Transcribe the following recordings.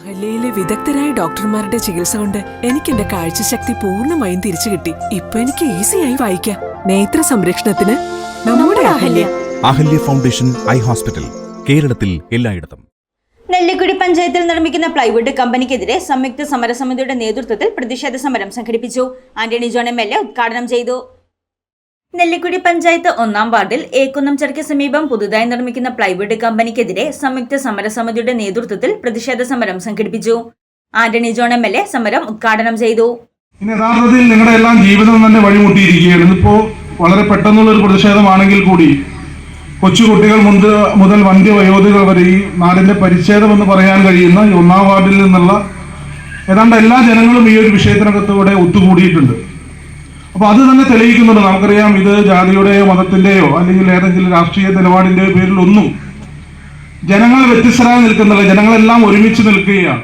അഹല്യയിലെ വിദഗ്ധരായ ഡോക്ടർമാരുടെ ചികിത്സ കൊണ്ട് എനിക്ക് എന്റെ കാഴ്ചശക്തി പൂർണമായും തിരിച്ചു കിട്ടി. ഇപ്പൊ എനിക്ക് ഈസിയായി വായിക്കാം. നേത്ര സംരക്ഷണത്തിന് നമ്മുടെ Ahalya. Ahalya foundation eye hospital കേരളത്തിൽ എല്ലായിടത്തും. നെല്ലിക്കുടി പഞ്ചായത്തിൽ നിർമ്മിക്കുന്ന പ്ലൈവുഡ് കമ്പനിക്കെതിരെ സംയുക്ത സമരസമിതിയുടെ നേതൃത്വത്തിൽ പ്രതിഷേധ സമരം സംഘടിപ്പിച്ചു. Antony John M L A ഉദ്ഘാടനം ചെയ്തു. നെല്ലിക്കുടി പഞ്ചായത്ത് ഒന്നാം വാർഡിൽ ഏക്കുന്നം ചർക്ക് സമീപം പുതുതായി നിർമ്മിക്കുന്ന പ്ലൈവുഡ് കമ്പനിക്കെതിരെ സംയുക്ത സമരസമിതിയുടെ നേതൃത്വത്തിൽ പ്രതിഷേധ സമരം സംഘടിപ്പിച്ചു. Antony John M L A സമരം ഉദ്ഘാടനം ചെയ്തു. യഥാർത്ഥത്തിൽ നിങ്ങളുടെ എല്ലാം ജീവിതം തന്നെ വഴിമുട്ടിയിരിക്കുകയാണ്. ഇതിപ്പോ വളരെ പെട്ടെന്നുള്ള ഒരു പ്രതിഷേധമാണെങ്കിൽ കൂടി കൊച്ചുകുട്ടികൾ മുതൽ മുതൽ വന്ധ്യവയോധികൾ വരെ ഈ നാടിന്റെ പരിച്ഛേദം എന്ന് പറയാൻ കഴിയുന്ന ഈ ഒന്നാം വാർഡിൽ നിന്നുള്ള ഏതാണ്ട് എല്ലാ ജനങ്ങളും ഈ ഒരു വിഷയത്തിനകത്തൂടെ ഒത്തുകൂടിയിട്ടുണ്ട്. അപ്പൊ അത് തന്നെ തെളിയിക്കുന്നുണ്ട്. നമുക്കറിയാം ഇത് ജാതിയുടെയോ മതത്തിന്റെയോ അല്ലെങ്കിൽ ഏതെങ്കിലും രാഷ്ട്രീയ നിലപാടിന്റെയോ പേരിലൊന്നും ജനങ്ങൾ വ്യത്യസ്തരായി നിൽക്കുന്നില്ല. ജനങ്ങളെല്ലാം ഒരുമിച്ച് നിൽക്കുകയാണ്.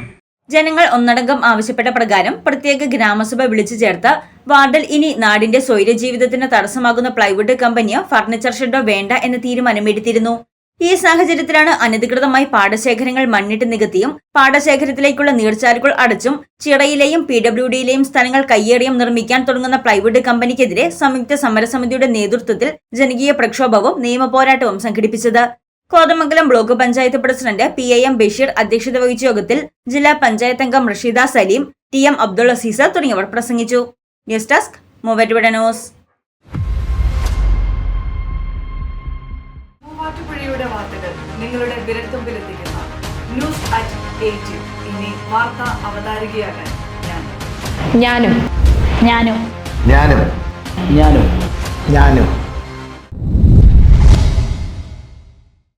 ജനങ്ങൾ ഒന്നടങ്കം ആവശ്യപ്പെട്ട പ്രകാരം പ്രത്യേക ഗ്രാമസഭ വിളിച്ചു ചേർത്ത വാർഡിൽ ഇനി നാടിന്റെ സ്വൈര ജീവിതത്തിന് തടസ്സമാകുന്ന പ്ലൈവുഡ് കമ്പനിയോ ഫർണിച്ചർ ഷെഡോ വേണ്ട എന്ന തീരുമാനമെടുത്തിരുന്നു. ഈ സാഹചര്യത്തിലാണ് അനധികൃതമായി പാടശേഖരങ്ങൾ മണ്ണിട്ട് നികത്തിയും പാടശേഖരത്തിലേക്കുള്ള നീർച്ചാലുകൾ അടച്ചും ചിറയിലെയും പി ഡബ്ല്യു ഡിയിലെയും സ്ഥലങ്ങൾ കയ്യേറിയും നിർമ്മിക്കാൻ തുടങ്ങുന്ന പ്ലൈവുഡ് കമ്പനിക്കെതിരെ സംയുക്ത സമരസമിതിയുടെ നേതൃത്വത്തിൽ ജനകീയ പ്രക്ഷോഭവും നിയമപോരാട്ടവും സംഘടിപ്പിച്ചത്. Kothamangalam block panchayat president P A Basheer അധ്യക്ഷത വഹിച്ച യോഗത്തിൽ ജില്ലാ പഞ്ചായത്ത് അംഗം റഷീദ സലീം ടി എം അബ്ദുൾ അസീസ തുടങ്ങിയവർ പ്രസംഗിച്ചു. News desk mobile news. നിങ്ങളുടെ വിരൽത്തുമ്പിലെത്തിക്കുന്ന ന്യൂസ് അറ്റ് എയ്റ്റ് ഇനി വാർത്ത അവതാരികയാകാൻ ഞാൻ. ഞാനും. ഞാനും. ഞാനും. ഞാനും. ഞാനും.